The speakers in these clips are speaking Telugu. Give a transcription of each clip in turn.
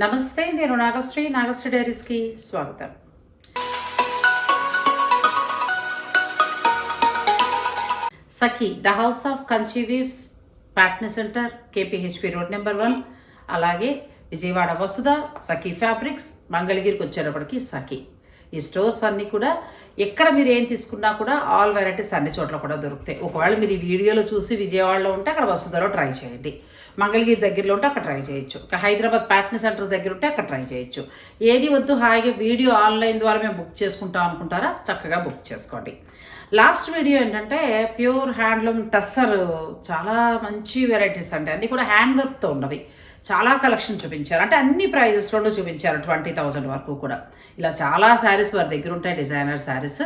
నమస్తే నేను నాగశ్రీ. నాగశ్రీ డైరీస్కి స్వాగతం. Sakhi the house of Kanchi weaves Patny centre KPHB road number one. అలాగే విజయవాడ వసుధ సఖీ ఫ్యాబ్రిక్స్ మంగళగిరికి వచ్చేటప్పటికి సఖీ. ఈ స్టోర్స్ అన్నీ కూడా ఎక్కడ మీరు ఏం తీసుకున్నా కూడా ఆల్ వెరైటీస్ అన్ని చోట్ల కూడా దొరుకుతాయి. ఒకవేళ మీరు ఈ వీడియోలో చూసి విజయవాడలో ఉంటే అక్కడ వసుధలో ట్రై చేయండి. మంగళగిరి దగ్గరలో ఉంటే అక్కడ ట్రై చేయొచ్చు. హైదరాబాద్ ప్యాట్న సెంటర్ దగ్గర ఉంటే అక్కడ ట్రై చేయొచ్చు. ఏది వద్దు హాయిగా వీడియో ఆన్లైన్ ద్వారా మేము బుక్ చేసుకుంటాం అనుకుంటారా? చక్కగా బుక్ చేసుకోండి. లాస్ట్ వీడియో ఏంటంటే ప్యూర్ హ్యాండ్లూమ్ టస్సర్. చాలా మంచి వెరైటీస్ అండి. అన్నీ కూడా హ్యాండ్ వర్క్తో ఉన్నవి. చాలా కలెక్షన్ చూపించారు. అంటే అన్ని ప్రైజెస్లోనూ చూపించారు ట్వంటీ థౌజండ్ వరకు కూడా. ఇలా చాలా శారీస్ వారి దగ్గర ఉంటాయి డిజైనర్ శారీస్.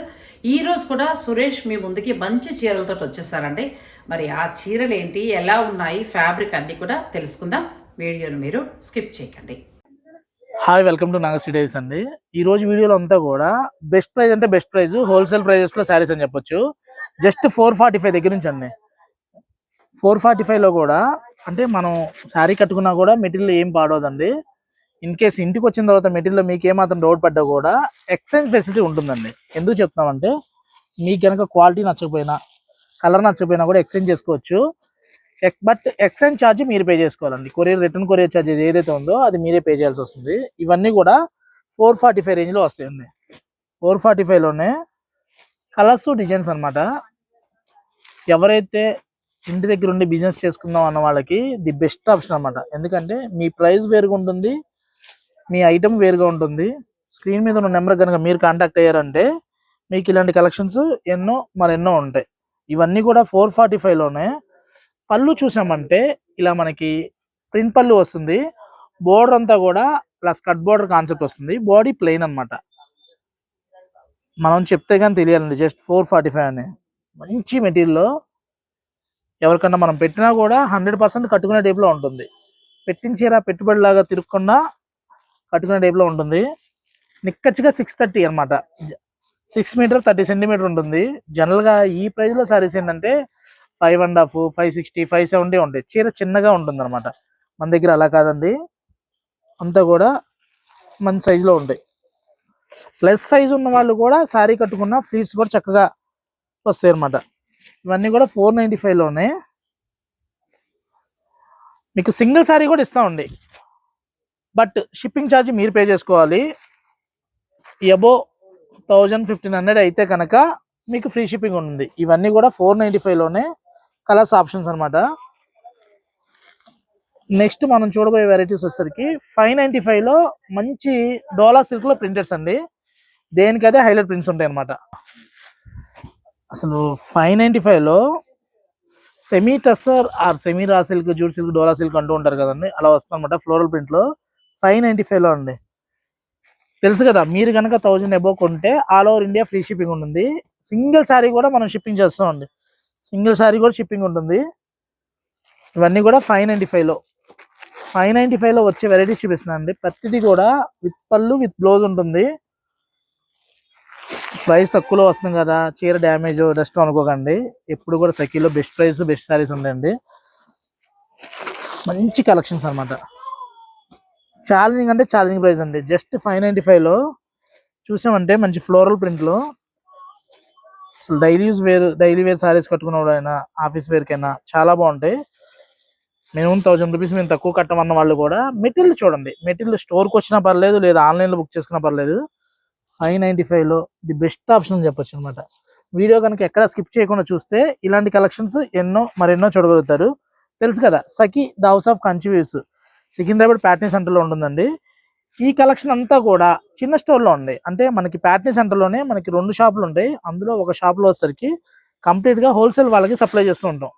ఈరోజు కూడా సురేష్ మీ ముందుకి మంచి చీరలతో వచ్చేసారండి. మరి ఆ చీరలు ఏంటి ఎలా ఉన్నాయి ఫ్యాబ్రిక్ అన్నీ కూడా తెలుసుకుందాం. వీడియోను మీరు స్కిప్ చేయకండి. Hi welcome to Naga days అండి. ఈ రోజు వీడియోలో అంతా కూడా బెస్ట్ ప్రైస్ అంటే బెస్ట్ ప్రైస్ హోల్సేల్ ప్రైజెస్లో శారీస్ అని చెప్పొచ్చు. జస్ట్ ఫోర్ ఫార్టీ ఫైవ్ దగ్గర నుంచి అండి. ఫోర్ ఫార్టీ ఫైవ్లో కూడా అంటే మనం శారీ కట్టుకున్నా కూడా మెటీరియల్ ఏం పాడవదండి. ఇన్ కేస్ ఇంటికి వచ్చిన తర్వాత మెటీరియల్ మీకు ఏమాత్రం డౌట్ పడ్డా కూడా ఎక్స్చేంజ్ ఫెసిలిటీ ఉంటుందండి. ఎందుకు చెప్తామంటే మీకు కనుక క్వాలిటీ నచ్చకపోయినా కలర్ నచ్చకపోయినా కూడా ఎక్స్చేంజ్ చేసుకోవచ్చు. బట్ ఎక్స్చేంజ్ ఛార్జ్ మీరు పే చేసుకోవాలండి. కొరియర్ రిటర్న్ కొరియర్ ఛార్జెస్ ఏదైతే ఉందో అది మీరే పే చేయాల్సి వస్తుంది. ఇవన్నీ కూడా ఫోర్ ఫార్టీ ఫైవ్ రేంజ్లో వస్తాయండి. ఫోర్ ఫార్టీ ఫైవ్లోనే కలర్స్ డిజైన్స్ అనమాట ఎవరైతే ఇంటి దగ్గర ఉండి బిజినెస్ చేసుకుందాం అన్న వాళ్ళకి ది బెస్ట్ ఆప్షన్ అనమాట ఎందుకంటే మీ ప్రైస్ వేరుగా ఉంటుంది మీ ఐటమ్ వేరుగా ఉంటుంది. స్క్రీన్ మీద ఉన్న నెంబర్ కనుక మీరు కాంటాక్ట్ అయ్యారంటే మీకు ఇలాంటి కలెక్షన్స్ ఎన్నో మరెన్నో ఉంటాయి. ఇవన్నీ కూడా ఫోర్ ఫార్టీ ఫైవ్లోనే పళ్ళు చూసామంటే ఇలా మనకి ప్రింట్ పళ్ళు వస్తుంది. బోర్డర్ అంతా కూడా ప్లస్ కట్ బోర్డర్ కాన్సెప్ట్ వస్తుంది. బాడీ ప్లెయిన్ అన్నమాట. మనం చెప్తే కానీ తెలియాలండి జస్ట్ ఫోర్ ఫార్టీ ఫైవ్ అని. మంచి మెటీరియల్ ఎవరికన్నా మనం పెట్టినా కూడా హండ్రెడ్ పర్సెంట్ కట్టుకునే టైప్లో ఉంటుంది. పెట్టించేరా పెట్టుబడిలాగా తిరుక్కుండా కట్టుకునే టైప్లో ఉంటుంది. నిక్కచ్చిగా సిక్స్ థర్టీ అనమాట సిక్స్ మీటర్ థర్టీ సెంటీమీటర్ ఉంటుంది. జనరల్గా ఈ ప్రైజ్లో సారీస్ ఏంటంటే five and half five sixty five seventy ఉంటాయి. చీర చిన్నగా ఉంటుంది అనమాట మన దగ్గర అలా కాదండి. అంతా కూడా మంచి సైజులో ఉంటాయి. ప్లస్ సైజు ఉన్న వాళ్ళు కూడా శారీ కట్టుకున్న ఫ్లీట్స్ కూడా చక్కగా వస్తాయి అనమాట ఇవన్నీ కూడా ఫోర్ నైంటీ ఫైవ్లోనే మీకు సింగిల్ శారీ కూడా ఇస్తామండి బట్ షిప్పింగ్ ఛార్జ్ మీరు పే చేసుకోవాలి. ఎబో థౌజండ్ ఫిఫ్టీన్ హండ్రెడ్ అయితే కనుక మీకు ఫ్రీ షిప్పింగ్ ఉంటుంది. ఇవన్నీ కూడా ఫోర్ నైంటీ ఫైవ్లోనే కలర్స్ ఆప్షన్స్ అనమాట నెక్స్ట్ మనం చూడబోయే వెరైటీస్ వచ్చేసరికి ఫైవ్ నైంటీ ఫైవ్లో మంచి డోలా సిల్క్లో ప్రింటెడ్స్ అండి. దేనికైతే హైలైట్ ప్రింట్స్ ఉంటాయి అనమాట అసలు ఫైవ్ నైంటీ ఫైవ్లో semi tussar or semi raw silk jute silk Dola silk అంటూ ఉంటారు కదండి. అలా వస్తుంది అనమాట ఫ్లోరల్ ప్రింట్లో. ఫైవ్ నైంటీ ఫైవ్లో అండి. తెలుసు కదా మీరు కనుక థౌజండ్ అబోవ్ కొంటే all over India free shipping ఉంటుంది. సింగిల్ శారీ కూడా మనం షిప్పింగ్ చేస్తామండి సింగిల్ శారీ కూడా షిప్పింగ్ ఉంటుంది. ఇవన్నీ కూడా ఫైవ్ నైంటీ ఫైవ్లో. ఫైవ్ నైంటీ ఫైవ్లో వచ్చే వెరైటీస్ చూపిస్తున్నాను అండి ప్రతిదీ కూడా విత్ పళ్ళు విత్ బ్లౌజ్ ఉంటుంది. ప్రైస్ తక్కువలో వస్తుంది కదా చీర డ్యామేజ్ డస్ట్ అనుకోకండి. ఎప్పుడు కూడా సఖీలో బెస్ట్ ప్రైస్ బెస్ట్ శారీస్ ఉంటాయండి మంచి కలెక్షన్స్ అన్నమాట. ఛాలెంజింగ్ అంటే ఛాలెంజింగ్ ప్రైస్ అండి. జస్ట్ ఫైవ్ నైంటీ ఫైవ్లో చూసామంటే మంచి ఫ్లోరల్ ప్రింట్లో అసలు daily use wear daily wear saris కట్టుకున్నవాడైనా office వేర్కైనా చాలా బాగుంటాయి. మినిమం థౌజండ్ రూపీస్ మేము తక్కువ కట్టమన్న వాళ్ళు కూడా మెటీరియల్ చూడండి. మెటీరియల్ స్టోర్కి వచ్చినా పర్లేదు లేదా ఆన్లైన్లో బుక్ చేసుకున్నా పర్లేదు. ఫైవ్ నైంటీ ఫైవ్లో ది బెస్ట్ ఆప్షన్ అని చెప్పొచ్చు అనమాట వీడియో కనుక ఎక్కడ స్కిప్ చేయకుండా చూస్తే ఇలాంటి కలెక్షన్స్ ఎన్నో మరెన్నో చూడగలుగుతారు. తెలుసు కదా Sakhi the house of Kanchi weaves Secunderabad Patny సెంటర్లో ఉంటుందండి. ఈ కలెక్షన్ అంతా కూడా చిన్న స్టోర్లో ఉంది. అంటే మనకి ప్యాటర్న్ సెంటర్లోనే మనకి రెండు షాపులు ఉంటాయి. అందులో ఒక షాప్లో వచ్చేసరికి కంప్లీట్గా హోల్సేల్ వాళ్ళకి సప్లై చేస్తూ ఉంటాం.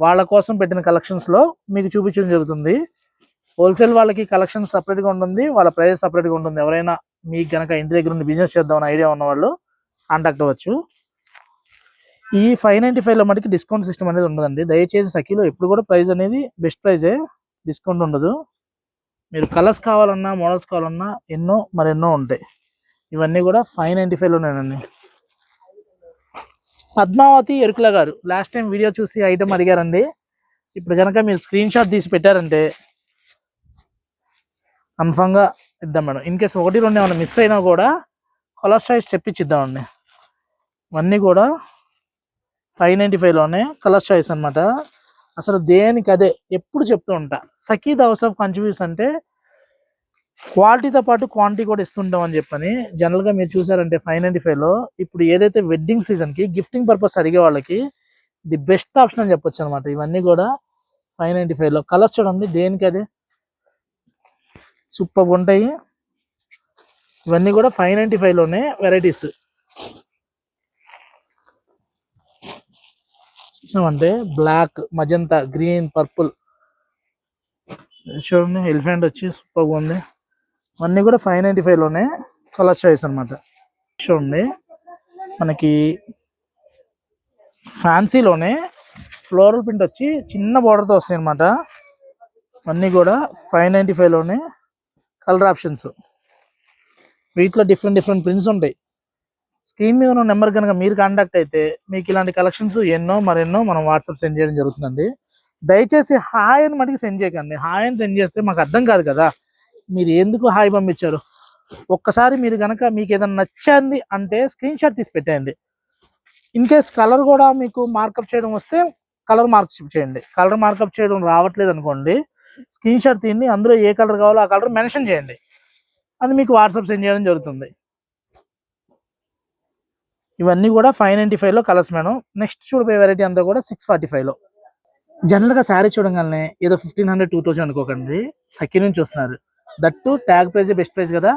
వాళ్ళ కోసం పెట్టిన కలెక్షన్స్లో మీకు చూపించడం జరుగుతుంది. హోల్సేల్ వాళ్ళకి కలెక్షన్ సపరేట్గా ఉంటుంది. వాళ్ళ ప్రైస్ సపరేట్గా ఉంటుంది. ఎవరైనా మీకు కనుక ఇంటి దగ్గర ఉండి బిజినెస్ చేద్దామని ఐడియా ఉన్న వాళ్ళు కాంటాక్ట్ అవ్వచ్చు. ఈ ఫైవ్ నైంటీ ఫైవ్లో మటుకి డిస్కౌంట్ సిస్టమ్ అనేది ఉండదండి. దయచేసి సఖీలో ఎప్పుడు కూడా ప్రైస్ అనేది బెస్ట్ ప్రైజే డిస్కౌంట్ ఉండదు. మీరు కలర్స్ కావాలన్నా మోడల్స్ కావాలన్నా ఎన్నో మరెన్నో ఉంటాయి. ఇవన్నీ కూడా ఫైవ్ నైంటీ ఫైవ్లోనేనండి పద్మావతి ఎరుకుల గారు లాస్ట్ టైం వీడియో చూసి ఐటమ్ అడిగారండి. ఇప్పుడు కనుక మీరు స్క్రీన్ షాట్ తీసి పెట్టారంటే కన్ఫామ్గా ఇద్దాం మేడం. ఇన్ కేసు ఒకటి రెండు ఏమైనా మిస్ అయినా కూడా కలర్ చాయిస్ చెప్పించిద్దామండి ఇవన్నీ కూడా ఫైవ్ నైంటీ ఫైవ్లోనే కలర్ చాయిస్ అనమాట అసలు దేనికి అదే ఎప్పుడు చెప్తూ ఉంటా. సఖీ హౌస్ ఆఫ్ కన్ఫ్యూస్ అంటే క్వాలిటీతో పాటు క్వాంటిటీ కూడా ఇస్తుంటాం అని చెప్పని జనరల్గా మీరు చూసారంటే ఫైవ్ నైంటీ ఫైవ్లో ఇప్పుడు ఏదైతే వెడ్డింగ్ సీజన్కి గిఫ్టింగ్ పర్పస్ అడిగే వాళ్ళకి ది బెస్ట్ ఆప్షన్ అని చెప్పొచ్చు అనమాట ఇవన్నీ కూడా ఫైవ్ నైంటీ ఫైవ్లో కలర్స్ చూడండి దేనికి అదే? సూపర్గా ఉంటాయి. ఇవన్నీ కూడా ఫైవ్ నైంటీ ఫైవ్లోనే వెరైటీస్. చూసామంటే బ్లాక్ మజంతా గ్రీన్ పర్పుల్. చూడండి ఎలిఫెంట్ వచ్చి సూపర్గా ఉంది. ఇవన్నీ కూడా ఫైవ్ నైంటీ ఫైవ్లోనే కలర్ చాయిస్ అనమాట చూడండి మనకి ఫ్యాన్సీలోనే ఫ్లోరల్ ప్రింట్ వచ్చి చిన్న బార్డర్తో వస్తాయి అనమాట అన్నీ కూడా ఫైవ్ నైంటీ ఫైవ్లోనే కలర్ ఆప్షన్స్. వీటిలో డిఫరెంట్ డిఫరెంట్ ప్రింట్స్ ఉంటాయి. స్క్రీన్ మీద ఉన్న నెంబర్ కనుక మీరు కాంటాక్ట్ అయితే మీకు ఇలాంటి కలెక్షన్స్ ఎన్నో మరెన్నో మనం వాట్సాప్ సెండ్ చేయడం జరుగుతుందండి. దయచేసి హాయ్ అని మటుకు సెండ్ చేయకండి. హాయ్ అని సెండ్ చేస్తే మాకు అర్థం కాదు కదా. మీరు ఎందుకు హాయ్ పంపించారు? ఒక్కసారి మీరు కనుక మీకు ఏదైనా నచ్చింది అంటే స్క్రీన్ షాట్ తీసి పెట్టేయండి. ఇన్ కేస్ కలర్ కూడా మీకు మార్కప్ చేయడం వస్తే కలర్ మార్కప్ చేయండి. కలర్ మార్కప్ చేయడం రావట్లేదు అనుకోండి. స్క్రీన్ షాట్ తీయండి అందులో ఏ కలర్ కావాలో ఆ కలర్ మెన్షన్ చేయండి. అది మీకు వాట్సాప్ సెండ్ చేయడం జరుగుతుంది. ఇవన్నీ కూడా ఫైవ్ నైంటీ ఫైవ్లో కలర్స్ మేడం. నెక్స్ట్ చూడబోయే వెరైటీ అంతా కూడా సిక్స్ ఫార్టీ ఫైవ్లో జనరల్గా శారీ చూడగానే ఏదో ఫిఫ్టీన్ హండ్రెడ్ టూ థౌసండ్ అనుకోకండి. సఖీ నుంచి వస్తున్నారు. That tag price best price కదా.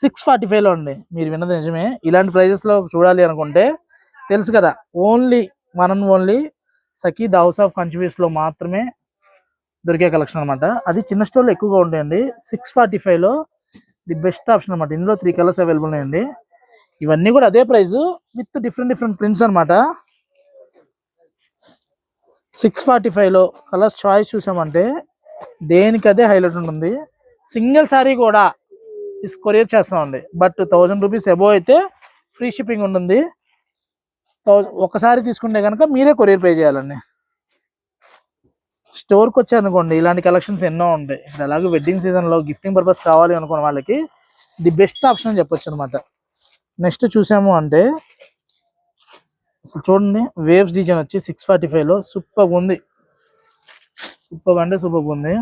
సిక్స్ ఫార్టీ ఫైవ్లో ఉంది మీరు విన్నది నిజమే. ఇలాంటి ప్రైజెస్లో చూడాలి అనుకుంటే తెలుసు కదా. Only one and only Sakhi the house ఆఫ్లో మాత్రమే దొరికే కలెక్షన్ అనమాట అది చిన్న స్టోర్లో ఎక్కువగా ఉంటాయండి. సిక్స్ ఫార్టీ ఫైవ్లో ది బెస్ట్ ఆప్షన్ అనమాట ఇందులో త్రీ కలర్స్ అవైలబుల్ ఉన్నాయండి. ఇవన్నీ కూడా అదే price with different different prints అనమాట సిక్స్ ఫార్టీ ఫైవ్లో కలర్స్ చాయిస్ చూసామంటే దేనికి అదే హైలైట్ ఉంటుంది. సింగిల్ శారీ కూడా కొరియర్ చేస్తామండి. బట్ థౌజండ్ రూపీస్ అబోవ్ అయితే ఫ్రీ షిప్పింగ్ ఉంటుంది. ఒకసారి తీసుకుంటే కనుక మీరే కొరియర్ పే చేయాలండి. స్టోర్కి వచ్చారనుకోండి ఇలాంటి కలెక్షన్స్ ఎన్నో ఉంటాయి. అలాగే వెడ్డింగ్ సీజన్లో గిఫ్టింగ్ పర్పస్ కావాలి అనుకున్న వాళ్ళకి ది బెస్ట్ ఆప్షన్ అని చెప్పొచ్చు అనమాట నెక్స్ట్ చూసాము అంటే అసలు చూడండి వేవ్స్ డిజైన్ వచ్చి సిక్స్ ఫార్టీ ఫైవ్లో సూపర్గా ఉంది. సూపర్ అంటే సూపర్ ఉంది.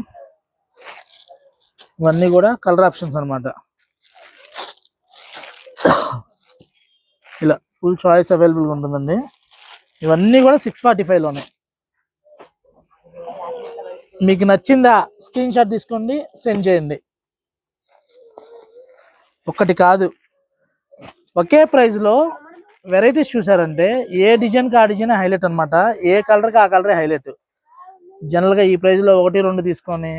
ఇవన్నీ కూడా కలర్ ఆప్షన్స్ అనమాట ఇలా ఫుల్ చాయిస్ అవైలబుల్గా ఉంటుందండి. ఇవన్నీ కూడా సిక్స్ ఫార్టీ ఫైవ్లోనే మీకు నచ్చిందా స్క్రీన్ షాట్ తీసుకోండి సెండ్ చేయండి. ఒక్కటి కాదు. ఒకే ప్రైస్లో వెరైటీస్ చూసారంటే ఏ డిజైన్కి ఆ డిజైన్ హైలైట్ అనమాట ఏ కలర్కి ఆ కలర్ హైలైట్. జనరల్గా ఈ ప్రైజ్లో ఒకటి రెండు తీసుకొని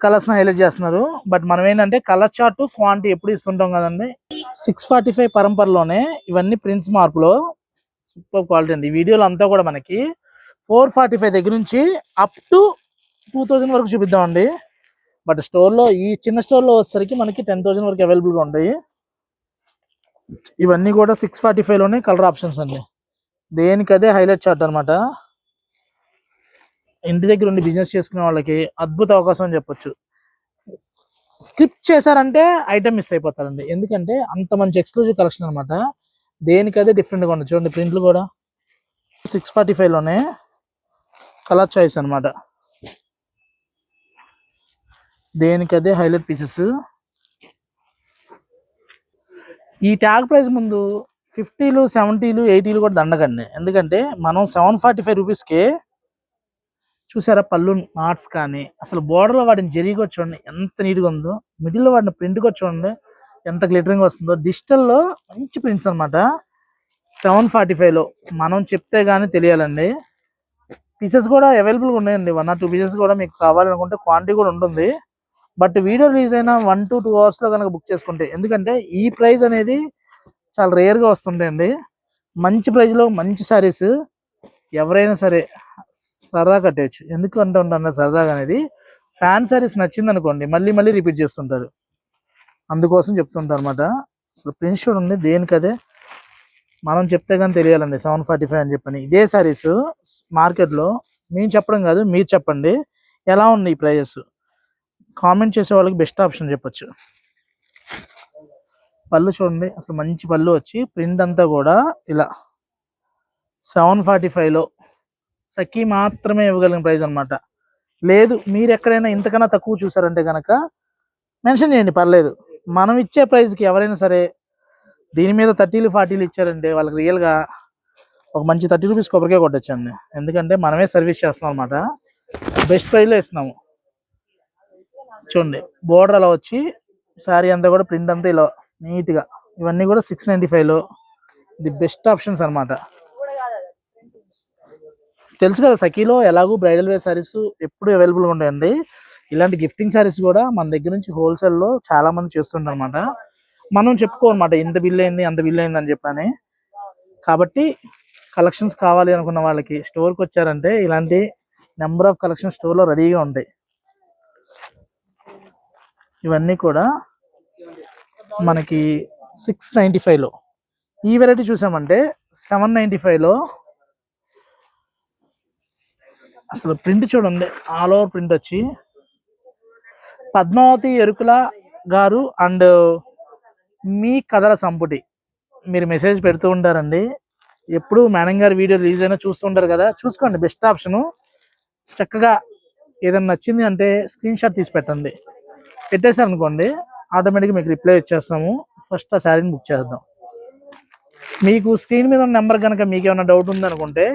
కలర్స్ని హైలైట్ చేస్తున్నారు. బట్ మనం ఏంటంటే కలర్ చార్ట్ క్వాంటిటీ ఎప్పుడు ఇస్తుంటాం కదండి. సిక్స్ ఫార్టీ ఫైవ్ పరంపరలోనే ఇవన్నీ ప్రింట్స్ మార్పులో సూపర్ క్వాలిటీ అండి. వీడియోలు అంతా కూడా మనకి ఫోర్ ఫార్టీ ఫైవ్ దగ్గర నుంచి అప్ టు టూ థౌజండ్ వరకు చూపిద్దామండి. బట్ స్టోర్లో ఈ చిన్న స్టోర్లో వచ్చేసరికి మనకి టెన్ థౌసండ్ వరకు అవైలబుల్గా ఉంటాయి. ఇవన్నీ కూడా సిక్స్ ఫార్టీ ఫైవ్లోనే కలర్ ఆప్షన్స్ అండి. దేనికి అదే హైలైట్ చార్ట్ అనమాట ఇంటి దగ్గర ఉండి బిజినెస్ చేసుకునే వాళ్ళకి అద్భుత అవకాశం అని చెప్పొచ్చు. స్కిప్ చేశారంటే ఐటమ్ మిస్ అయిపోతారండి. ఎందుకంటే అంత మంచి ఎక్స్క్లూజివ్ కలెక్షన్ అనమాట దేనికదే డిఫరెంట్గా ఉండదు చూడండి ప్రింట్లు కూడా. సిక్స్ ఫార్టీ ఫైవ్లోనే కలర్ చాయిస్ అనమాట దేనికి అదే హైలైట్ పీసెస్. ఈ ట్యాగ్ ప్రైస్ ముందు ఫిఫ్టీలు సెవెంటీలు ఎయిటీలు కూడా దండకండి. ఎందుకంటే మనం సెవెన్ ఫార్టీ ఫైవ్ రూపీస్కి చూసారా పళ్ళు నాట్స్ కానీ అసలు బోర్డర్లో వాడిని జరిగి చూడండి ఎంత నీట్గా ఉందో. మిడిల్లో వాడిని ప్రింట్ చూడండి ఎంత గ్లిటరింగ్ వస్తుందో. డిజిటల్లో మంచి ప్రింట్స్ అన్నమాట. సెవెన్ ఫార్టీ ఫైవ్లో మనం చెప్తే కానీ తెలియాలండి. పీసెస్ కూడా అవైలబుల్గా ఉన్నాయండి. వన్ ఆర్ టూ పీసెస్ కూడా మీకు కావాలనుకుంటే క్వాంటిటీ కూడా ఉంటుంది. బట్ వీడియో రిలీజ్ అయిన వన్ టు టూ అవర్స్లో కనుక బుక్ చేసుకుంటే ఎందుకంటే ఈ ప్రైస్ అనేది చాలా రేర్గా వస్తుంటాయండి. మంచి ప్రైస్లో మంచి శారీస్ ఎవరైనా సరే సరదా కట్టేయచ్చు. ఎందుకు అంటే ఉంటాను సరదాగా అనేది ఫ్యాన్ శారీస్ నచ్చింది అనుకోండి మళ్ళీ మళ్ళీ రిపీట్ చేస్తుంటారు. అందుకోసం చెప్తుంటారు అనమాట అసలు ప్రింట్స్ ఉంది దేనికదే? మనం చెప్తే కానీ తెలియాలండి. సెవెన్ ఫార్టీ ఫైవ్ అని చెప్పని. ఇదే శారీస్ మార్కెట్లో మేము చెప్పడం కాదు మీరు చెప్పండి. ఎలా ఉన్నాయి ఈ ప్రైజెస్? కామెంట్ చేసే వాళ్ళకి బెస్ట్ ఆప్షన్ చెప్పొచ్చు. పళ్ళు చూడండి అసలు మంచి పళ్ళు వచ్చి ప్రింట్ అంతా కూడా ఇలా సెవెన్ ఫార్టీ ఫైవ్లో సఖీ మాత్రమే ఇవ్వగలిగిన ప్రైస్ అన్నమాట. లేదు మీరు ఎక్కడైనా ఇంతకన్నా తక్కువ చూసారంటే కనుక మెన్షన్ చేయండి పర్లేదు. మనం ఇచ్చే ప్రైస్కి ఎవరైనా సరే దీని మీద థర్టీలు ఫార్టీలు ఇచ్చారంటే వాళ్ళకి రియల్గా ఒక మంచి థర్టీ రూపీస్ కొబ్బరికాయ కొట్టచ్చండి. ఎందుకంటే మనమే సర్వీస్ చేస్తున్నాం అనమాట బెస్ట్ ప్రైస్లో ఇస్తున్నాము. చూడండి బోర్డర్ అలా వచ్చి శారీ అంతా కూడా ప్రింట్ అంతా ఇలా నీట్గా ఇవన్నీ కూడా సిక్స్ నైంటీ ఫైవ్లో ది బెస్ట్ ఆప్షన్స్ అన్నమాట. తెలుసు కదా సఖీలో ఎలాగూ బ్రైడల్ వేర్ సారీస్ ఎప్పుడు అవైలబుల్గా ఉంటాయండి. ఇలాంటి గిఫ్టింగ్ సారీస్ కూడా మన దగ్గర నుంచి హోల్సేల్లో చాలా మంది చేస్తుంటారు అనమాట మనం చెప్పుకోనమాట ఇంత బిల్ అయింది అంత బిల్ అయింది అని చెప్పాను. కాబట్టి కలెక్షన్స్ కావాలి అనుకున్న వాళ్ళకి స్టోర్కి వచ్చారంటే ఇలాంటి నెంబర్ ఆఫ్ కలెక్షన్ స్టోర్లో రెడీగా ఉంటాయి. ఇవన్నీ కూడా మనకి సిక్స్ నైంటీ ఫైవ్లో. ఈ వెరైటీ చూసామంటే సెవెన్ నైంటీ ఫైవ్లో అసలు ప్రింట్ చూడండి ఆల్ ఓవర్ ప్రింట్ వచ్చి పద్మావతి ఎరుకుల గారు అండ్ మీ కథల సంపుటి. మీరు మెసేజ్ పెడుతూ ఉంటారండి. ఎప్పుడు మేడం గారి వీడియో రిలీజ్ అయినా చూస్తుంటారు కదా. చూసుకోండి బెస్ట్ ఆప్షను చక్కగా ఏదైనా నచ్చింది అంటే స్క్రీన్ షాట్ తీసి పెట్టండి. పెట్టేశారు అనుకోండి ఆటోమేటిక్గా మీకు రిప్లై ఇచ్చేస్తాము ఫస్ట్ ఆ శారీని బుక్ చేద్దాం. మీకు స్క్రీన్ మీద ఉన్న నెంబర్ కనుక మీకు ఏమైనా doubt ఉందనుకుంటే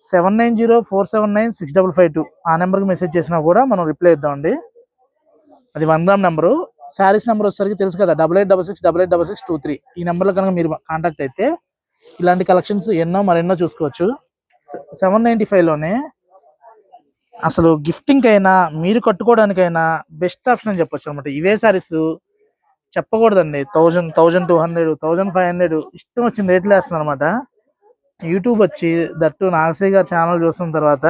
seven nine zero four seven nine six double five two ఆ నెంబర్కి మెసేజ్ చేసినా కూడా మనం రిప్లై ఇద్దామండి. అది one gram number saris number వచ్చేసరికి తెలుసు కదా double eight double six double eight double six two three ఈ నెంబర్లో కనుక మీరు కాంటాక్ట్ అయితే ఇలాంటి కలెక్షన్స్ ఎన్నో మరెన్నో చూసుకోవచ్చు. సెవెన్ నైంటీ ఫైవ్లోనే అసలు గిఫ్టింగ్ అయినా మీరు కట్టుకోవడానికైనా బెస్ట్ ఆప్షన్ అని చెప్పొచ్చు అనమాట ఇవే saris చెప్పకూడదండి. Thousand thousand two hundred thousand five hundred ఇష్టం వచ్చిన రేట్లు వేస్తుంది అనమాట యూట్యూబ్ వచ్చి దట్టు నాగశ్రీ గారి ఛానల్ చూసిన తర్వాత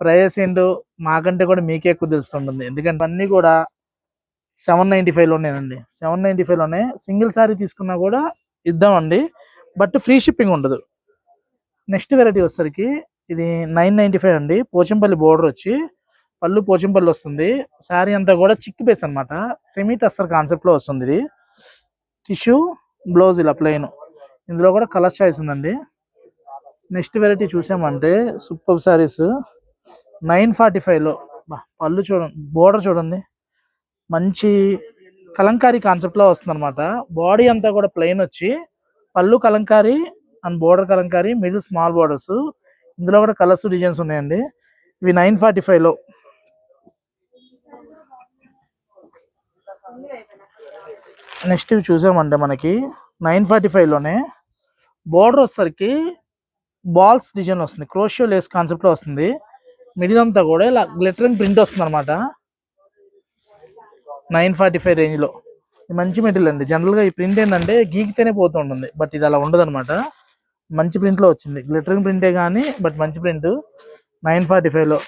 ప్రైస్ ఏంటో మాకంటే కూడా మీకే ఎక్కువ తెలుస్తుంటుంది. ఎందుకంటే అన్నీ కూడా సెవెన్ నైంటీ ఫైవ్లోనేనండి సెవెన్ నైంటీ ఫైవ్లోనే సింగిల్ శారీ తీసుకున్నా కూడా ఇద్దామండి. బట్ ఫ్రీ షిప్పింగ్ ఉండదు. నెక్స్ట్ వెరైటీ వచ్చేసరికి ఇది నైన్ నైంటీ ఫైవ్ అండి. పోచంపల్లి బోర్డర్ వచ్చి పళ్ళు పోచంపల్లి వస్తుంది. శారీ అంతా కూడా చిక్ బేస్ అనమాట సెమీ టస్టర్ కాన్సెప్ట్లో వస్తుంది ఇది. టిష్యూ బ్లౌజ్ ఇలా ప్లెయిన్. ఇందులో కూడా కలర్ చాయిస్ ఉందండి. నెక్స్ట్ వెరైటీ చూసామంటే సూపర్ శారీస్ నైన్ ఫార్టీ ఫైవ్లో పళ్ళు చూడండి బోర్డర్ చూడండి. మంచి కలంకారీ కాన్సెప్ట్లో వస్తుంది అనమాట బాడీ అంతా కూడా ప్లెయిన్ వచ్చి పళ్ళు kalamkari and border kalamkari middle small borders ఇందులో కూడా కలర్స్ డిజైన్స్ ఉన్నాయండి. ఇవి నైన్ ఫార్టీ ఫైవ్లో నెక్స్ట్ ఇవి చూసామంటే మనకి నైన్ ఫార్టీ ఫైవ్లోనే బోర్డర్ వచ్చేసరికి బాల్స్ డిజైన్ వస్తుంది. క్రోషియో లేస్ కాన్సెప్ట్లో వస్తుంది. మిడిల్ అంతా కూడా ఇలా గ్లిటరింగ్ ప్రింట్ వస్తుంది అనమాట నైన్ ఫార్టీ ఫైవ్ రేంజ్లో. మంచి మెటీరియల్ అండి. జనరల్గా ఈ ప్రింట్ ఏంటంటే గీకితేనే పోతూ ఉంటుంది. బట్ ఇది అలా ఉండదు అనమాట మంచి ప్రింట్లో వచ్చింది. గ్లిటరింగ్ ప్రింటే కానీ బట్ మంచి ప్రింట్. నైన్ ఫార్టీ ఫైవ్లో.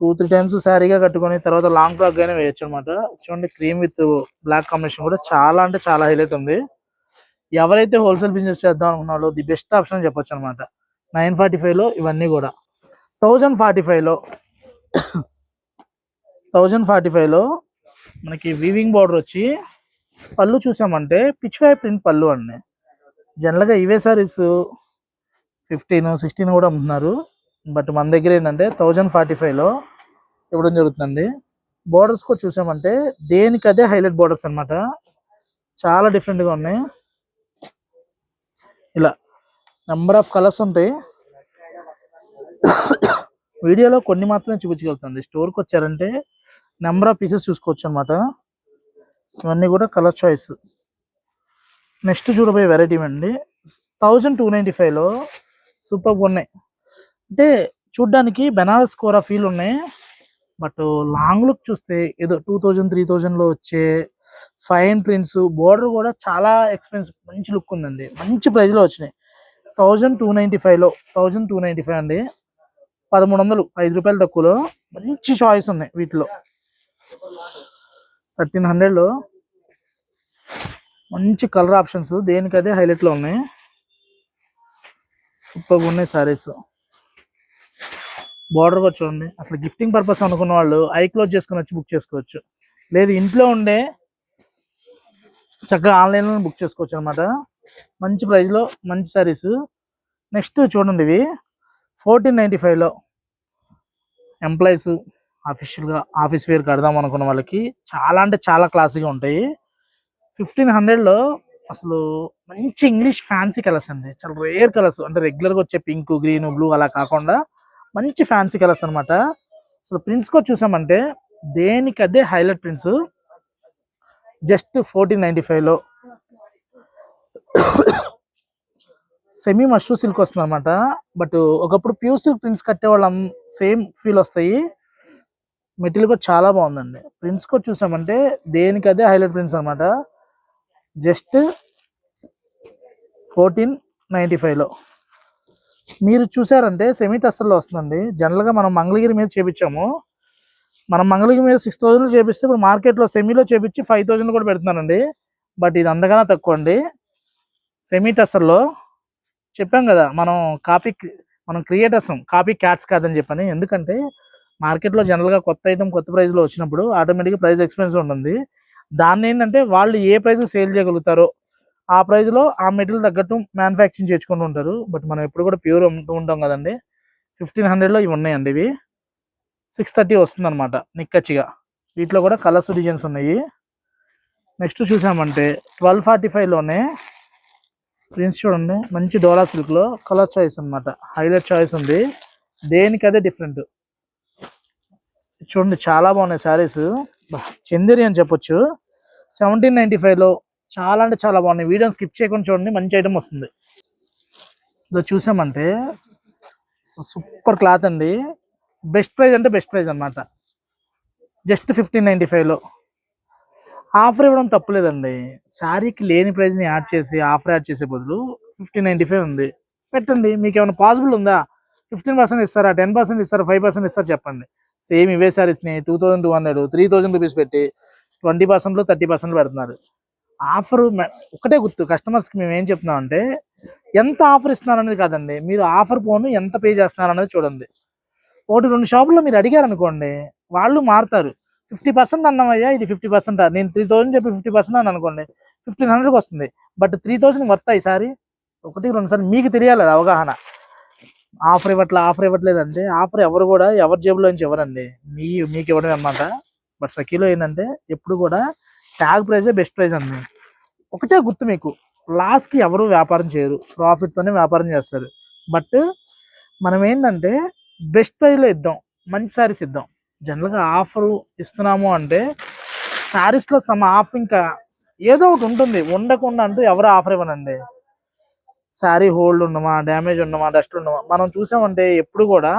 టూ త్రీ టైమ్స్ శారీగా కట్టుకొని తర్వాత లాంగ్ ఫ్రాక్ గానే వేయచ్చు అనమాట చూడండి క్రీమ్ విత్ బ్లాక్ కాంబినేషన్ కూడా చాలా అంటే చాలా హైలైట్ ఉంది. ఎవరైతే హోల్సేల్ బిజినెస్ చేద్దాం అనుకున్నారో ది బెస్ట్ ఆప్షన్ అని చెప్పొచ్చు అనమాట నైన్ ఫార్టీ ఫైవ్లో ఇవన్నీ కూడా. థౌజండ్ ఫార్టీ ఫైవ్లో థౌజండ్ ఫార్టీ ఫైవ్లో మనకి వీవింగ్ బార్డర్ వచ్చి పళ్ళు చూసామంటే పిచ్ ప్రింట్ పళ్ళు అండి. జనరల్గా ఇవే సారీస్ ఫిఫ్టీన్ సిక్స్టీన్ కూడా అమ్ముతున్నారు. బట్ మన దగ్గర ఏంటంటే థౌజండ్ ఫార్టీ ఫైవ్లో ఇవ్వడం జరుగుతుందండి. బోర్డర్స్ కూడా చూసామంటే దేనికి అదే హైలైట్ బోర్డర్స్ అన్నమాట. చాలా డిఫరెంట్గా ఉన్నాయి. ఇలా నెంబర్ ఆఫ్ కలర్స్ ఉంటాయి. వీడియోలో కొన్ని మాత్రమే చూపించగలుగుతుంది స్టోర్కి వచ్చారంటే నెంబర్ ఆఫ్ పీసెస్ చూసుకోవచ్చు అనమాట ఇవన్నీ కూడా కలర్ చాయిస్ నెక్స్ట్ చూడబోయే వెరైటీ అండి థౌజండ్ టూ నైంటీ ఫైవ్లో సూపర్గా ఉన్నాయి. అంటే చూడ్డానికి బెనారస్ కూర ఫీల్ ఉన్నాయి. బట్ లాంగ్ లుక్ చూస్తే ఏదో టూ థౌజండ్ త్రీ థౌజండ్లో వచ్చే ఫైన్ ప్రింట్స్ బోర్డర్ కూడా చాలా ఎక్స్పెన్సివ్ మంచి లుక్ ఉందండి. మంచి ప్రైజ్లో వచ్చినాయి. థౌజండ్ టూ నైంటీ ఫైవ్లో థౌజండ్ టూ నైంటీ ఫైవ్ అండి. పదమూడు వందలు ఐదు రూపాయలు తక్కువలో మంచి చాయిస్ ఉన్నాయి వీటిలో. థర్టీన్ హండ్రెడ్లో. మంచి కలర్ ఆప్షన్స్ దేనికదే హైలైట్లో ఉన్నాయి. సూపర్గా ఉన్నాయి సారీస్. బార్డర్ కూడా చూడండి. అసలు గిఫ్టింగ్ పర్పస్ అనుకున్న వాళ్ళు ఐ క్లోజ్ చేసుకుని వచ్చి బుక్ చేసుకోవచ్చు. లేదు ఇంట్లో ఉండే చక్కగా ఆన్లైన్లో బుక్ చేసుకోవచ్చు అనమాట మంచి ప్రైస్లో మంచి సారీస్. నెక్స్ట్ చూడండి ఇవి. ఫోర్టీన్ నైంటీ ఫైవ్లో. ఎంప్లాయీస్. ఆఫీషియల్గా ఆఫీస్ వేర్ కడదాం అనుకున్న వాళ్ళకి చాలా అంటే చాలా క్లాసీగా ఉంటాయి. ఫిఫ్టీన్ హండ్రెడ్లో అసలు మంచి ఇంగ్లీష్ ఫ్యాన్సీ కలర్స్ అండి. చాలా రేర్ కలర్స్ అంటే రెగ్యులర్గా వచ్చే పింక్ గ్రీన్ బ్లూ అలా కాకుండా మంచి ఫ్యాన్సీ కలర్స్ అనమాట అసలు ప్రింట్స్ కూడా చూసామంటే దేనికి అదే highlight prints just fourteen ninety ఫైవ్లో సెమీ మష్రూ సిల్క్ వస్తుంది అనమాట బట్ ఒకప్పుడు ప్యూర్ సిల్క్ ప్రింట్స్ కట్టే వాళ్ళం సేమ్ ఫీల్ వస్తాయి. మెటీరియల్ కూడా చాలా బాగుందండి. ప్రింట్స్ కూడా చూసామంటే దేనికదే హైలైట్ ప్రింట్స్ అనమాట జస్ట్ ఫోర్టీన్ నైంటీ ఫైవ్లో మీరు చూసారంటే సెమీ టస్టర్లో వస్తుందండి. జనరల్గా మనం మంగళగిరి మీద చేపించాము. మనం మంగళగిరి మీద సిక్స్ థౌజండ్లో చేపిస్తే ఇప్పుడు మార్కెట్లో సెమీలో చేపించి ఫైవ్ థౌజండ్ కూడా పెడుతున్నానండి బట్ ఇది అంతకన్నా తక్కువ అండి. సెమీ టస్టర్లో చెప్పాం కదా మనం కాపీ మనం క్రియేటర్స్ కాపీ క్యాట్స్ కాదని చెప్పని. ఎందుకంటే మార్కెట్లో జనరల్గా కొత్త ఐటమ్ కొత్త ప్రైస్లో వచ్చినప్పుడు ఆటోమేటిక్గా ప్రైస్ ఎక్స్పెన్స్ ఉంటుంది. దాన్ని ఏంటంటే వాళ్ళు ఏ ప్రైస్ సేల్ చేయగలుగుతారో ఆ ప్రైస్లో ఆ మెటీరియల్ తగ్గట్టు మ్యానుఫ్యాక్చరింగ్ చేసుకుంటూ ఉంటారు. బట్ మనం ఎప్పుడు కూడా ప్యూర్ అమ్ముతూ ఉంటాం కదండి. ఫిఫ్టీన్ హండ్రెడ్లో ఇవి ఉన్నాయండి ఇవి. సిక్స్ థర్టీ వస్తుంది అనమాట నిక్కచ్చిగా. వీటిలో కూడా కలర్స్ డిజైన్స్ ఉన్నాయి. నెక్స్ట్ చూసామంటే ట్వెల్వ్ ఫార్టీ ఫైవ్లోనే ప్రింట్స్ చూడండి. మంచి డోలా సిల్క్లో కలర్ చాయిస్ అనమాట హైలైట్ చాయిస్ ఉంది. దేనికి అదే డిఫరెంట్ చూడండి చాలా బాగున్నాయి శారీస్ చందేరి అని చెప్పొచ్చు. సెవెంటీన్ నైన్టీ ఫైవ్లో చాలా అంటే చాలా బాగున్నాయి. వీడియోని స్కిప్ చేయకుండా చూడండి మంచి ఐటమ్ వస్తుంది. ఇదో చూసామంటే సూపర్ క్లాత్ అండి. బెస్ట్ ప్రైజ్ అంటే బెస్ట్ ప్రైజ్ అన్నమాట. జస్ట్ ఫిఫ్టీన్ నైంటీ ఫైవ్లో ఆఫర్ ఇవ్వడం తప్పులేదండి శారీకి లేని ప్రైస్ని యాడ్ చేసి ఆఫర్ యాడ్ చేసే బదులు ఫిఫ్టీన్ నైంటీ ఫైవ్ ఉంది. పెట్టండి మీకు ఏమైనా పాసిబుల్ ఉందా? ఫిఫ్టీన్ పర్సెంట్ ఇస్తారా టెన్ పర్సెంట్ ఇస్తారా ఫైవ్ పర్సెంట్ ఇస్తారా చెప్పండి. సేమ్ ఇవే శారీస్ని two thousand two hundred three thousand rupees పెట్టి ట్వంటీ పర్సెంట్లో థర్టీ పర్సెంట్ పెడుతున్నారు. ఆఫర్ ఒకటే గుర్తు కస్టమర్స్కి మేము ఏం చెప్తున్నామంటే ఎంత ఆఫర్ ఇస్తున్నారు అనేది కాదండి మీరు ఆఫర్ పోను ఎంత పే చేస్తున్నారు అనేది చూడండి. ఒకటి రెండు షాపుల్లో మీరు అడిగారు అనుకోండి వాళ్ళు మారుతారు. ఫిఫ్టీ పర్సెంట్ అన్నామయ్యా ఇది ఫిఫ్టీ పర్సెంట్ నేను త్రీ థౌసండ్ చెప్పి ఫిఫ్టీ పర్సెంట్ అని అనుకోండి ఫిఫ్టీన్ హండ్రెడ్కి వస్తుంది. బట్ త్రీ థౌసండ్ వస్తాయి ఈసారి ఒకటి రెండు సార్లు మీకు తెలియాలి అవగాహన. ఆఫర్ ఇవ్వట్లే ఆఫర్ ఇవ్వట్లేదు అంటే ఆఫర్ ఎవరు కూడా ఎవరి జేబులో నుంచి ఎవరండి మీ మీకు ఇవ్వడం అనమాట బట్ సఖీలో ఏంటంటే ఎప్పుడు కూడా ట్యాగ్ ప్రైజే బెస్ట్ ప్రైజ్ అండి. ఒకటే గుర్తు మీకు లాస్ట్కి ఎవరు వ్యాపారం చేయరు. ప్రాఫిట్తోనే వ్యాపారం చేస్తారు. బట్ మనం ఏంటంటే బెస్ట్ ప్రైజ్లో ఇద్దాం. మంచి శారీస్ ఇద్దాం. జనరల్గా ఆఫర్ ఇస్తున్నాము అంటే శారీస్లో సమ ఆఫ్ ఇంకా ఏదో ఒకటి ఉంటుంది. ఉండకుండా అంటూ ఎవరు ఆఫర్ ఇవ్వనండి. శారీ హోల్డ్ ఉండమా డ్యామేజ్ ఉండమా డస్ట్ ఉండమా మనం చూసామంటే ఎప్పుడు కూడా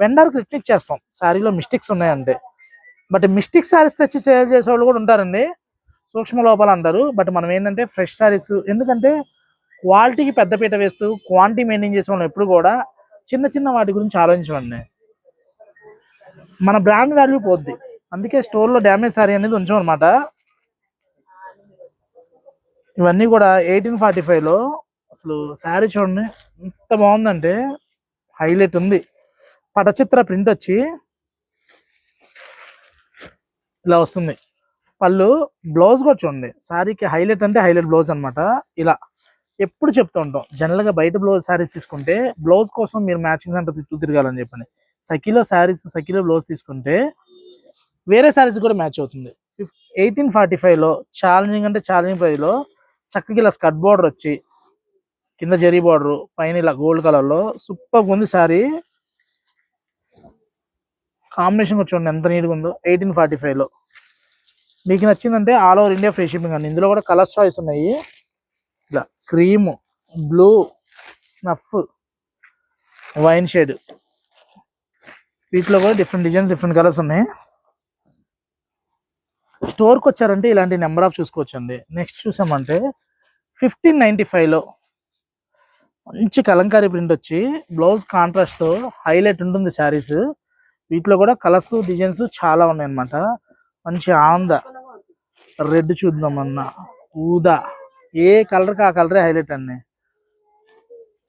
వెండర్కి రిటర్న్ చేస్తాం. శారీలో మిస్టేక్స్ ఉన్నాయంటే. బట్ మిస్టేక్ శారీస్ తెచ్చి సేల్ చేసే వాళ్ళు కూడా ఉంటారండి. సూక్ష్మ లోపాలు అంటారు. బట్ మనం ఏంటంటే ఫ్రెష్ శారీస్ ఎందుకంటే క్వాలిటీకి పెద్దపీట వేస్తూ క్వాంటిటీ మెయింటైన్ చేసే వాళ్ళు ఎప్పుడు కూడా చిన్న చిన్న వాటి గురించి ఆలోచించమండి. మన బ్రాండ్ వాల్యూ పోద్ది. అందుకే స్టోర్లో డ్యామేజ్ శారీ అనేది ఉంచాం అనమాట ఇవన్నీ కూడా ఎయిటీన్ ఫార్టీ ఫైవ్లో అసలు శారీ చూడండి ఎంత బాగుందంటే హైలైట్ ఉంది. పటచిత్ర ప్రింట్ వచ్చి ఇలా వస్తుంది. పళ్ళు బ్లౌజ్ కూడా చూడండి. శారీకి హైలైట్ అంటే హైలైట్ బ్లౌజ్ అనమాట ఇలా ఎప్పుడు చెప్తూ ఉంటాం జనరల్గా బయట బ్లౌజ్ శారీస్ తీసుకుంటే బ్లౌజ్ కోసం మీరు మ్యాచింగ్ సెంటర్ చుట్టూ తిరగాలని చెప్పండి. సఖీలో శారీస్ సఖీలో బ్లౌజ్ తీసుకుంటే వేరే శారీస్ కూడా మ్యాచ్ అవుతుంది. ఫిఫ్ ఎయిటీన్ ఫార్టీ ఫైవ్లో ఛాలెంజింగ్ అంటే ఛాలెంజింగ్ ప్రైజ్లో చక్కగా ఇలా స్కర్ట్ బోర్డర్ వచ్చి కింద జెరీ బార్డర్ పైన ఇలా గోల్డ్ కలర్లో సూపర్ ఉంది సారీ. కాంబినేషన్ చూడండి ఎంత నీట్గా ఉందో. ఎయిటీన్ ఫార్టీ ఫైవ్లో మీకు నచ్చిందంటే all over India free shipping అండి. ఇందులో కూడా కలర్స్ చాయిస్ ఉన్నాయి. ఇలా cream blue snuff wine shade. వీటిలో కూడా డిఫరెంట్ డిజైన్స్ డిఫరెంట్ కలర్స్ ఉన్నాయి. స్టోర్కి వచ్చారంటే ఇలాంటి నెంబర్ ఆఫ్ చూసుకోవచ్చండి నెక్స్ట్ చూసామంటే ఫిఫ్టీన్ నైంటీ ఫైవ్లో మంచి కలంకారీ ప్రింట్ వచ్చి బ్లౌజ్ కాంట్రాస్ట్తో హైలైట్ ఉంటుంది శారీస్ వీటిలో కూడా కలర్స్ డిజైన్స్ చాలా ఉన్నాయి అన్నమాట మంచి ఆనంద రెడ్ చూద్దామన్నా ఊదా. ఏ కలర్కి ఆ కలరే హైలైట్ అండి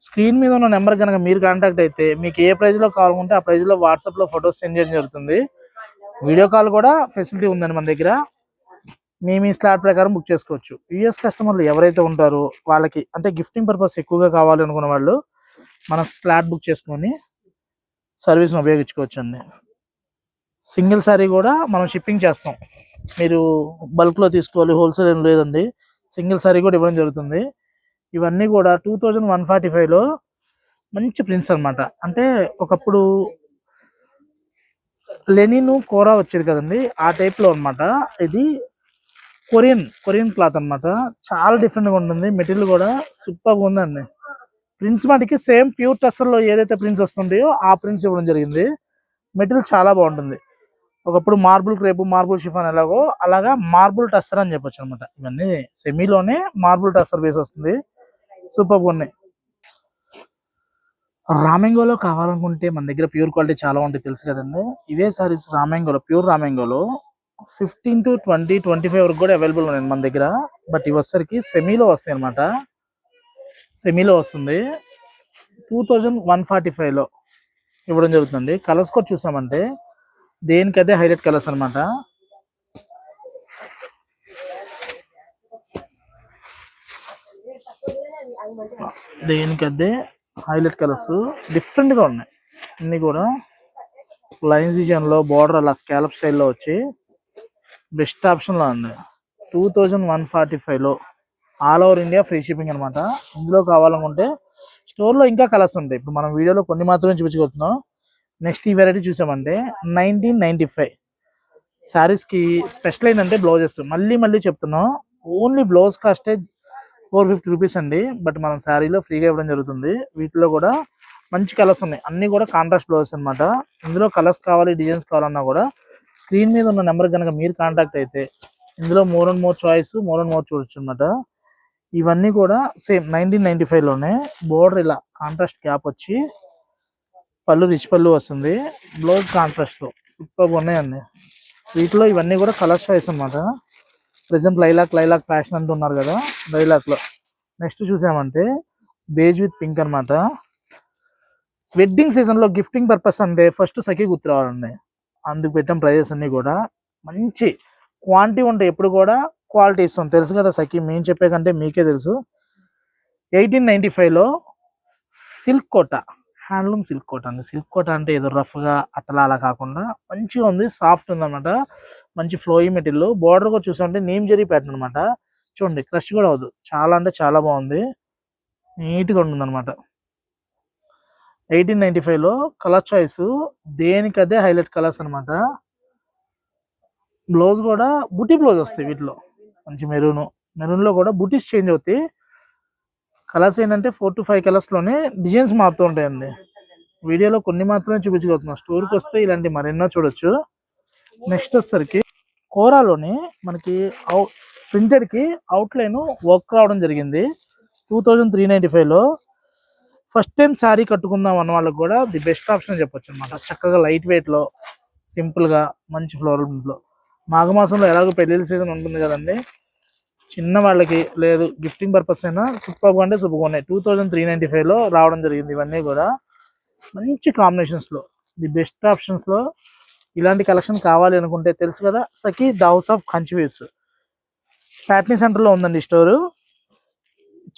స్క్రీన్ మీద ఉన్న నెంబర్ కనుక మీరు కాంటాక్ట్ అయితే మీకు ఏ ప్రైజ్లో కావాలనుకుంటే ఆ ప్రైజ్లో వాట్సాప్లో ఫొటోస్ సెండ్ చేయడం జరుగుతుంది. వీడియో కాల్ కూడా ఫెసిలిటీ ఉందండి మన దగ్గర. మీ మీ స్లాట్ ప్రకారం బుక్ చేసుకోవచ్చు. యూఎస్ కస్టమర్లు ఎవరైతే ఉంటారో వాళ్ళకి అంటే గిఫ్టింగ్ పర్పస్ ఎక్కువగా కావాలి అనుకున్న వాళ్ళు మన స్లాట్ బుక్ చేసుకొని సర్వీస్ని ఉపయోగించుకోవచ్చు అండి సింగిల్ శారీ కూడా మనం షిప్పింగ్ చేస్తాం. మీరు బల్క్లో తీసుకోవాలి హోల్సేల్ ఏం లేదండి. సింగిల్ శారీ కూడా ఇవ్వడం జరుగుతుంది. ఇవన్నీ కూడా టూ థౌజండ్ వన్ ఫార్టీ ఫైవ్లో మంచి ప్రింట్స్ అనమాట అంటే ఒకప్పుడు లెనిన్ కోరా వచ్చేది కదండి ఆ టైప్లో అనమాట ఇది కొరియన్ కొరియన్ క్లాత్ అన్నమాట. చాలా డిఫరెంట్గా ఉంటుంది. మెటీరియల్ కూడా సూపర్గా ఉందండి. ప్రింట్స్ మటుకి సేమ్ ప్యూర్ టస్సర్లో ఏదైతే ప్రింట్స్ వస్తుంటాయో ఆ ప్రింట్స్ ఇవ్వడం జరిగింది. మెటీరియల్ చాలా బాగుంటుంది. ఒకప్పుడు మార్బుల్ క్రేపు మార్బుల్ షిఫాన్ ఎలాగో అలాగా మార్బుల్ టస్సర్ అని చెప్పొచ్చు అనమాట ఇవన్నీ సెమీలోనే మార్బుల్ టస్సర్ బేస్ వస్తుంది. సూపర్గా ఉన్నాయి. రామెంగోలో కావాలనుకుంటే మన దగ్గర ప్యూర్ క్వాలిటీ చాలా ఉంటాయి తెలుసు కదండి. ఇవే సారీస్ రామెంగోలో pure రామెంగోలో fifteen to twenty twenty five వరకు కూడా అవైలబుల్ ఉన్నాయి మన దగ్గర. బట్ ఇవి వచ్చేసరికి సెమీలో వస్తాయి అనమాట సెమీలో వస్తుంది. టూ థౌజండ్ వన్ ఫార్టీ ఫైవ్లో ఇవ్వడం జరుగుతుంది. కలర్స్ కూడా చూసామంటే దేనికైతే హైలైట్ కలర్స్ అనమాట దేనికైతే హైలైట్ కలర్స్ డిఫరెంట్గా ఉన్నాయి. అన్ని కూడా లైన్స్ సీజన్లో బార్డర్ అలా స్కాలప్ స్టైల్లో వచ్చి బెస్ట్ ఆప్షన్లో ఉంది. టూ థౌజండ్ వన్ ఫార్టీ ఫైవ్లో all over India free shipping అనమాట ఇందులో కావాలనుకుంటే స్టోర్లో ఇంకా కలర్స్ ఉంటాయి. ఇప్పుడు మనం వీడియోలో కొన్ని మాత్రమే చూపించుకుంటున్నాం నెక్స్ట్ ఈ వెరైటీ చూసామంటే నైన్టీన్ నైన్టీ ఫైవ్. శారీస్కి స్పెషల్ ఏంటంటే బ్లౌజెస్. మళ్ళీ మళ్ళీ చెప్తున్నాం. ఓన్లీ బ్లౌజ్ కాస్టే ఫోర్ ఫిఫ్టీ రూపీస్ అండి. బట్ మనం శారీలో ఫ్రీగా ఇవ్వడం జరుగుతుంది. వీటిలో కూడా మంచి కలర్స్ ఉన్నాయి. అన్ని కూడా కాంట్రాస్ట్ బ్లౌజెస్ అనమాట ఇందులో కలర్స్ కావాలి డిజైన్స్ కావాలన్నా కూడా స్క్రీన్ మీద ఉన్న నెంబర్ కనుక మీరు కాంటాక్ట్ అయితే ఇందులో more and more choice more and more చూడొచ్చు అనమాట ఇవన్నీ కూడా సేమ్ నైన్టీన్ నైన్టీ లోనే బోర్డర్ ఇలా కాంట్రాస్ట్ క్యాప్ వచ్చి పళ్ళు రిచ్ పళ్ళు వస్తుంది. బ్లౌజ్ కాంట్రాస్ట్ సూపర్గా ఉన్నాయండి. వీటిలో ఇవన్నీ కూడా కలర్ చాయిస్ అన్నమాట. ప్రెసెంట్ లైలాక్ లైలాక్ ఫ్యాషన్ అంటున్నారు కదా లైలాక్లో. నెక్స్ట్ చూసామంటే బేజ్ విత్ పింక్ అన్నమాట. వెడ్డింగ్ సీజన్లో గిఫ్టింగ్ పర్పస్ అంటే ఫస్ట్ సఖీ గుర్తు రావాలండి అందుకు పెట్టిన ప్రైజెస్ అన్నీ కూడా మంచి క్వాంటిటీ ఉంటాయి. ఎప్పుడు కూడా క్వాలిటీ ఇస్తాం. తెలుసు కదా సఖీ మేము చెప్పే కంటే మీకే తెలుసు. ఎయిటీన్ నైన్టీ లో silk Kota handloom silk Kota అండి. సిల్క్ కోట అంటే ఏదో రఫ్గా అట్లా అట్టలా అలా కాకుండా మంచిగా ఉంది సాఫ్ట్ ఉందన్నమాట. మంచి ఫ్లోయి మెటీరియల్ బార్డర్ కూడా చూసామంటే నేమ్ జరీ ప్యాటర్న్ అనమాట చూడండి క్రష్ కూడా అవ్వదు. చాలా అంటే చాలా బాగుంది. నీట్గా ఉంటుంది అనమాట ఎయిటీన్ నైన్టీ ఫైవ్లో కలర్ చాయిస్ దేనికదే హైలైట్ కలర్స్ అనమాట బ్లౌజ్ కూడా బుటీ బ్లౌజ్ వస్తాయి వీటిలో. మంచి మెరూన్ మెరూన్లో కూడా బుటీస్ చేంజ్ అవుతాయి. కలర్స్ ఏంటంటే ఫోర్ టు ఫైవ్ కలర్స్లోనే డిజైన్స్ మారుతూ ఉంటాయండి. వీడియోలో కొన్ని మాత్రమే చూపించగలుగుతున్నాం. స్టోర్కి వస్తే ఇలాంటి మరెన్నో చూడొచ్చు. నెక్స్ట్ వచ్చేసరికి కోరాలోని మనకి ప్రింటెడ్కి అవుట్లైన్ వర్క్ రావడం జరిగింది. టూ థౌజండ్ త్రీ నైన్టీ ఫైవ్లో ఫస్ట్ టైం శారీ కట్టుకుందాం అన్న వాళ్ళకి కూడా ది బెస్ట్ ఆప్షన్ చెప్పొచ్చు అనమాట చక్కగా లైట్ వెయిట్లో సింపుల్గా మంచి ఫ్లోరల్ ప్రింట్లో మాఘమాసంలో ఎలాగో పెళ్ళి సీజన్ ఉంటుంది కదండి. చిన్న వాళ్ళకి లేదు గిఫ్టింగ్ పర్పస్ అయినా సూపర్ అంటే సూపర్ ఉన్నాయి టూ థౌజండ్ త్రీ నైంటీ లో రావడం జరిగింది ఇవన్నీ కూడా. మంచి కాంబినేషన్స్లో ది బెస్ట్ ఆప్షన్స్లో ఇలాంటి కలెక్షన్ కావాలి అనుకుంటే తెలుసు కదా Sakhi the house of Kanchi weaves Patny సెంటర్లో ఉందండి స్టోర్.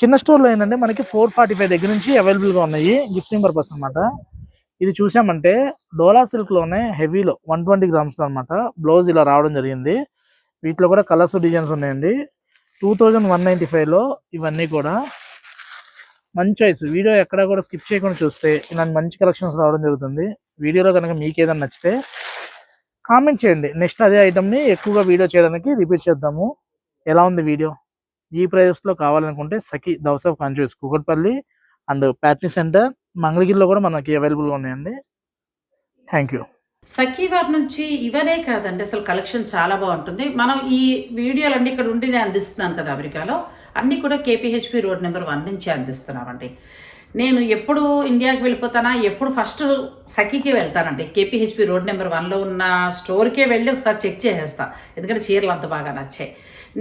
చిన్న స్టోర్లో ఏంటంటే మనకి ఫోర్ ఫార్టీ ఫైవ్ దగ్గర నుంచి అవైలబుల్గా ఉన్నాయి గిఫ్టింగ్ పర్పస్ అనమాట ఇది చూసామంటే డోలా సిల్క్లోనే హెవీలో వన్ ట్వంటీ గ్రామ్స్ అనమాట బ్లౌజ్ ఇలా రావడం జరిగింది. వీటిలో కూడా కలర్స్ డిజైన్స్ ఉన్నాయండి. టూ థౌజండ్ వన్ నైన్టీ లో ఇవన్నీ కూడా. మంచి చాయిస్ వీడియో ఎక్కడ కూడా స్కిప్ చేయకుండా చూస్తే ఇలాంటి మంచి కలెక్షన్స్ రావడం జరుగుతుంది. వీడియోలో కనుక మీకు ఏదైనా నచ్చితే కామెంట్ చేయండి. నెక్స్ట్ అదే ఐటమ్ని ఎక్కువగా వీడియో చేయడానికి రిపీట్ చేద్దాము. ఎలా ఉంది వీడియో ఈ ప్రదేశంలో కావాలనుకుంటే Sakhi the house of Kanchi weaves Kukatpally and Patny centre మంగళగిరిలో కూడా మనకి అవైలబుల్గా ఉన్నాయండి. Thank you. సఖీ వారి నుంచి ఇవనే కాదండి అసలు కలెక్షన్ చాలా బాగుంటుంది. మనం ఈ వీడియోలు అన్ని ఇక్కడ ఉండి నేను అందిస్తున్నాను కదా అమెరికాలో. అన్నీ కూడా కేపీహెచ్పి రోడ్ నెంబర్ వన్ నుంచి అందిస్తున్నామండి. నేను ఎప్పుడు ఇండియాకి వెళ్ళిపోతానా? ఎప్పుడు ఫస్ట్ సఖీకే వెళ్తానండి. కేపీహెచ్పి రోడ్ నెంబర్ వన్లో ఉన్న స్టోర్కే వెళ్ళి ఒకసారి చెక్ చేసేస్తా. ఎందుకంటే చీరలు అంత బాగా నచ్చాయి.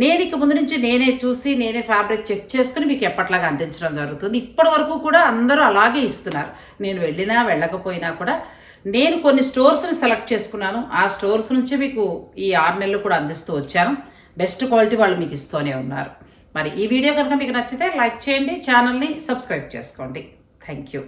నేను ఇక ముందు నుంచి నేనే చూసి నేనే ఫ్యాబ్రిక్ చెక్ చేసుకుని మీకు ఎప్పట్లాగా అందించడం జరుగుతుంది. ఇప్పటి వరకు కూడా అందరూ అలాగే ఇస్తున్నారు. నేను వెళ్ళినా వెళ్ళకపోయినా కూడా నేను కొన్ని స్టోర్స్ని సెలెక్ట్ చేసుకున్నాను. ఆ స్టోర్స్ నుంచి మీకు ఈ ఆరు నెలలు కూడా అందిస్తూ వచ్చాను. బెస్ట్ క్వాలిటీ వాళ్ళు మీకు ఇస్తూనే ఉన్నారు. మరి ఈ వీడియో కనుక మీకు నచ్చితే లైక్ చేయండి ఛానల్ని సబ్స్క్రైబ్ చేసుకోండి. Thank you